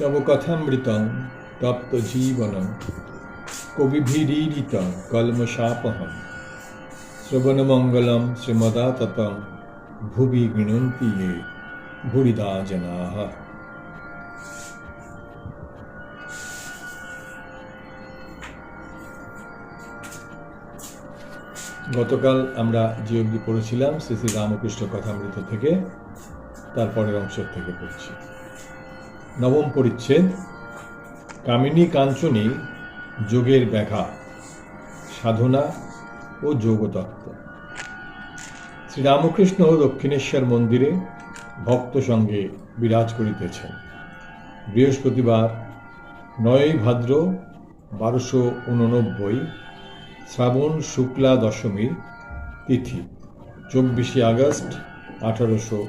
तब तव कथमृतं तप्तजीवनं श्रवण मंगलम श्रीमदा तत भुवि गृणंती ये भुरिदा जना গতকাল আমরা যে অবধি পড়েছিলাম শ্রী শ্রী রামকৃষ্ণ কথামৃত থেকে, তারপরের অংশ থেকে পড়ছি। নবম পরিচ্ছেদ, কামিনী কাঞ্চনী, যোগের ব্যাঘা সাধনা ও যোগতত্ত্ব। শ্রীরামকৃষ্ণ দক্ষিণেশ্বর মন্দিরে ভক্ত সঙ্গে বিরাজ করিতেছেন। বৃহস্পতিবার নয়ই ভাদ্র বারোশো উননব্বই শ্রাবণ শুক্লা দশমীর তিথি, চব্বিশে আগস্ট আঠারোশো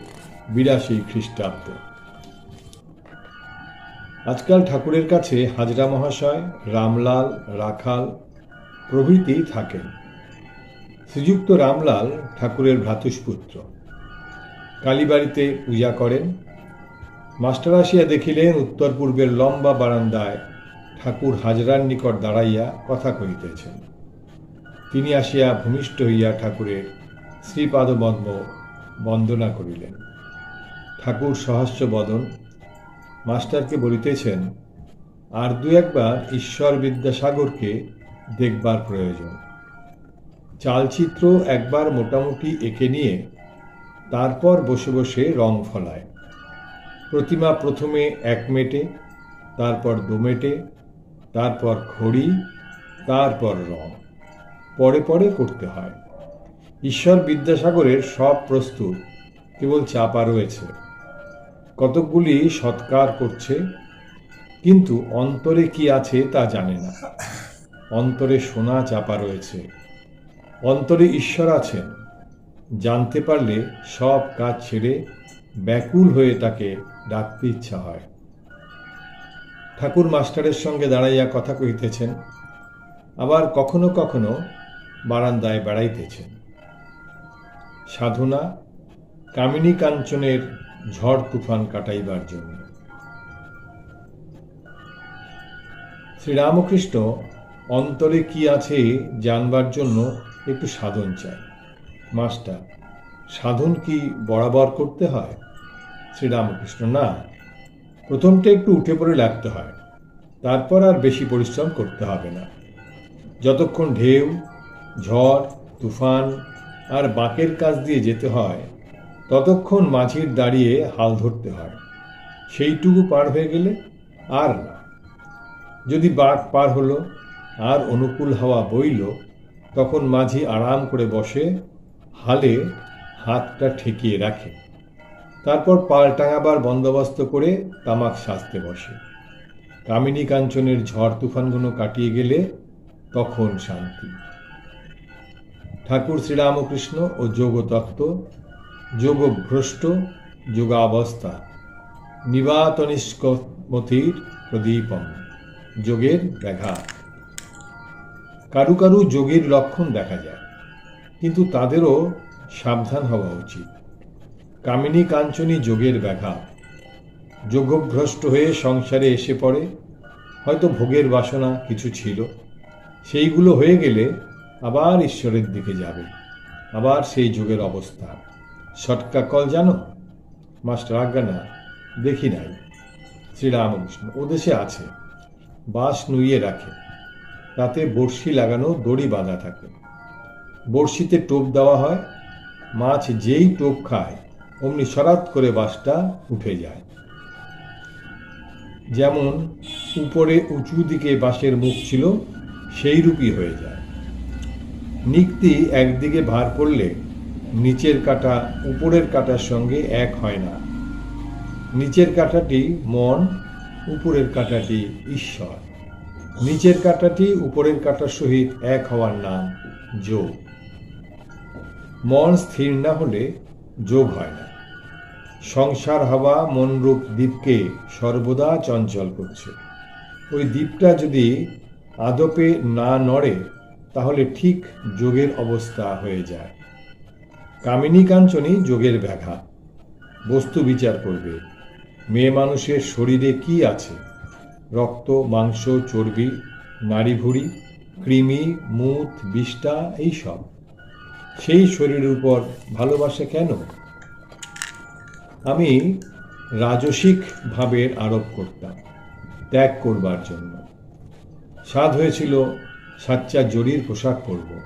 বিরাশি খ্রিস্টাব্দ। আজকাল ঠাকুরের কাছে হাজরা মহাশয়, রামলাল, রাখাল প্রভৃতি থাকেন। শ্রীযুক্ত রামলাল ঠাকুরের ভ্রাতুষ্পুত্র। কালীবাড়িতে পূজা করেন। মাস্টার আসিয়া দেখিলেন, উত্তর পূর্বের লম্বা বারান্দায় ঠাকুর হাজরার নিকট দাঁড়াইয়া কথা কহিতেছেন। তিনি আসিয়া ভূমিষ্ঠ হইয়া ঠাকুরের শ্রীপাদপদ্ম বন্দনা করিলেন। ঠাকুর সহস্র বদন, মাস্টারকে বলিতেছেন, আর দু একবার ঈশ্বর বিদ্যাসাগরকে দেখবার প্রয়োজন। চালচিত্র একবার মোটামুটি এঁকে নিয়ে তারপর বসে বসে রং ফলায়। প্রতিমা প্রথমে এক মেটে, তারপর দু মেটে, তারপর খড়ি, তারপর রং। পরে পরে করতে হয়। ঈশ্বর বিদ্যাসাগরের সব প্রস্তুত, কেবল চাপা রয়েছে। কতকগুলি সৎকার করছে, কিন্তু অন্তরে কি আছে তা জানে না। অন্তরে সোনা চাপা রয়েছে। অন্তরে ঈশ্বর আছেন। জানতে পারলে সব কাজ ছেড়ে ব্যাকুল হয়ে তাকে ডাকতে ইচ্ছা হয়। ঠাকুর মাস্টারের সঙ্গে দাঁড়াইয়া কথা কহিতেছেন, আবার কখনো কখনো বারান্দায় বেড়াইতেছেন। সাধনা কামিনী কাঞ্চনের ঝড় তুফান কাটাইবার জন্য। শ্রীরামকৃষ্ণ, অন্তরে কি আছে জানবার জন্য একটু সাধন চায় মাস্টার, সাধন কি বরাবর করতে হয়? শ্রীরামকৃষ্ণ, না। প্রথমটা একটু উঠে পড়ে লাগতে হয়। তারপর আর বেশি পরিশ্রম করতে হবে না। যতক্ষণ ঢেউ ঝড়, তুফান আর বাঁকের কাজ দিয়ে যেতে হয়, ততক্ষণ মাঝির দাঁড়িয়ে হাল ধরতে হয়। সেইটুকু পার হয়ে গেলে আর না। যদি বাঘ পার হলো, আর অনুকূল হাওয়া বইল, তখন মাঝি আরাম করে বসে হালে হাতটা ঠেকিয়ে রাখে। তারপর পাল টাঙাবার বন্দোবস্ত করে তামাক সাজতে বসে। কামিনী কাঞ্চনের ঝড় তুফানগুলো কাটিয়ে গেলে তখন শান্তি। ঠাকুর শ্রীরামকৃষ্ণ ও যোগতত্ত্ব যোগভ্রষ্ট, যোগাবস্থা, নিবাতনিষ্কমতির প্রদীপম, যোগের ব্যাঘাত। কারু কারু যোগের লক্ষণ দেখা যায়, কিন্তু তাদেরও সাবধান হওয়া উচিত। কামিনী কাঞ্চনী যোগের ব্যাঘাত। যোগভ্রষ্ট হয়ে সংসারে এসে পড়ে, হয়তো ভোগের বাসনা কিছু ছিল, সেইগুলো হয়ে গেলে আবার ঈশ্বরের দিকে যাবে। আবার সেই যোগের অবস্থা। শটকা কল জানো? মাস্টার আজ্ঞা না দেখি নাই। শ্রীরামকৃষ্ণ ও দেশে আছে। বাঁশ নুইয়ে রাখে। তাতে বড়শি লাগানো, দড়ি বাঁধা থাকে। বড়শিতে টোপ দেওয়া হয়। মাছ যেই টোপ খায়, অমনি সরাত করে বাঁশটা উঠে যায়। যেমন উপরে উঁচু দিকে বাঁশের মুখ ছিল সেই রূপই হয়ে যায়। নিক্তি একদিকে ভার পড়লে নিচের কাটা উপরের কাটার সঙ্গে এক হয় না। নিচের কাটাটি মন, উপরের কাটাটি ঈশ্বর। নিচের কাটাটি উপরের কাটার সহিত এক হওয়ার নাম যোগ। মন স্থির না হলে যোগ হয় না। সংসার হওয়া মনরূপ দ্বীপকে সর্বদা চঞ্চল করছে। ওই দ্বীপটা যদি আদপে না নড়ে তাহলে ঠিক যোগের অবস্থা হয়ে যায়। কামিনী কাঞ্চনই যোগের ব্যাঘাত। বস্তু বিচার করবে। মেয়ে মানুষের শরীরে কি আছে? রক্ত, মাংস, চর্বি, নাড়িভুড়ি, কৃমি, মুত, বিষ্ঠা, এইসব। সেই শরীরের উপর ভালোবাসে কেন? আমি রাজসিক ভাবের আরোপ করতাম, ত্যাগ করবার জন্য। স্বাদ হয়েছিল সাচ্চা জরির পোশাক পরব।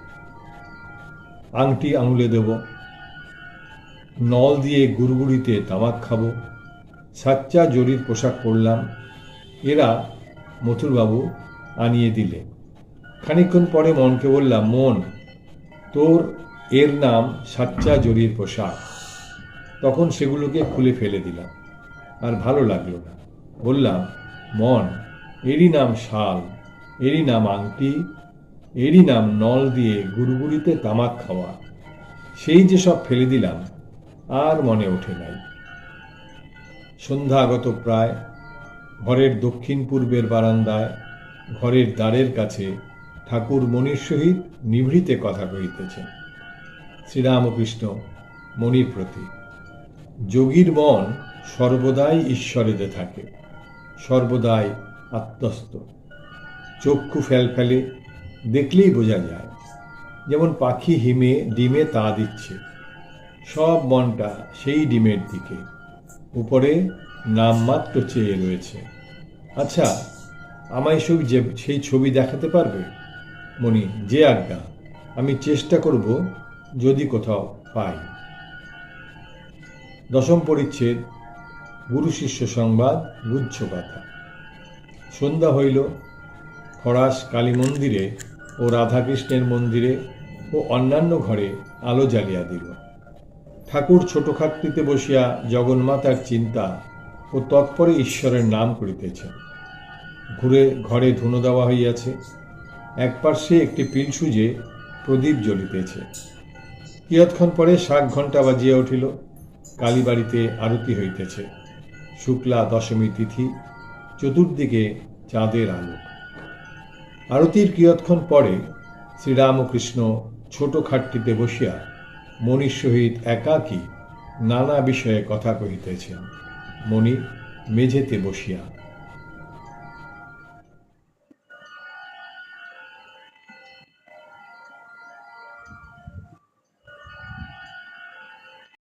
আংটি আঙুলে দেব। নল দিয়ে গুড়গুড়িতে তামাক খাব। সাচ্চা জরির পোশাক পরলাম। এরা মথুরবাবু আনিয়ে দিলে। খানিকক্ষণ পরে মনকে বললাম, মন, তোর এর নাম সাচ্চা জরির পোশাক। তখন সেগুলোকে খুলে ফেলে দিলাম। আর ভালো লাগল না। বললাম, মন, এরই নাম শাল, এরই নাম আংটি এরই নাম নল দিয়ে গুড়গুড়িতে তামাক খাওয়া। সেই যে সব ফেলে দিলাম, আর মনে ওঠে নাই। সন্ধ্যা আগত প্রায়, ঘরের দক্ষিণ পূর্বের বারান্দায়, ঘরের দ্বারের কাছে ঠাকুর মনির সহিত নিভৃতে কথা কহিতেছেন। শ্রীরামকৃষ্ণ মনির প্রতি, যোগীর মন সর্বদাই ঈশ্বরেতে থাকে, সর্বদাই আত্মস্থ। চক্ষু ফেল ফেলে দেখলেই বোঝা যায়। যেমন পাখি হিমে ডিমে তা দিচ্ছে, সব মনটা সেই ডিমের দিকে। উপরে নামমাত্র চেয়ে রয়েছে। আচ্ছা আমায় সব যে সেই ছবি দেখাতে পারবে? মনি যে আজ্ঞা আমি চেষ্টা করব যদি কোথাও পাই। দশম পরিচ্ছেদ, গুরু শিষ্য সংবাদ, গুচ্ছ কথা। সন্ধ্যা হইল, ফরাস কালী মন্দিরে ও রাধাকৃষ্ণের মন্দিরে ও অন্যান্য ঘরে আলো জ্বালিয়া দিল। ঠাকুর ছোটখাটটিতে বসিয়া জগন্মাতার চিন্তা ও তৎপরে ঈশ্বরের নাম করিতেছে ঘুরে ঘরে ধুনো দেওয়া হইয়াছে। এক পার্শ্বে একটি পিল সুজে প্রদীপ জ্বলিতেছে। কিয়ৎক্ষণ পরে শাক ঘণ্টা বাজিয়া উঠিল। কালীবাড়িতে আরতি হইতেছে। শুক্লা দশমী তিথি, চতুর্দিকে চাঁদের আলো। আরতির কিয়ৎক্ষণ পরে শ্রীরামকৃষ্ণ ছোট খাটটিতে বসিয়া মণির সহিত একাকী নানা বিষয়ে কথা কহিতেছেন। মণি মেঝেতে বসিয়া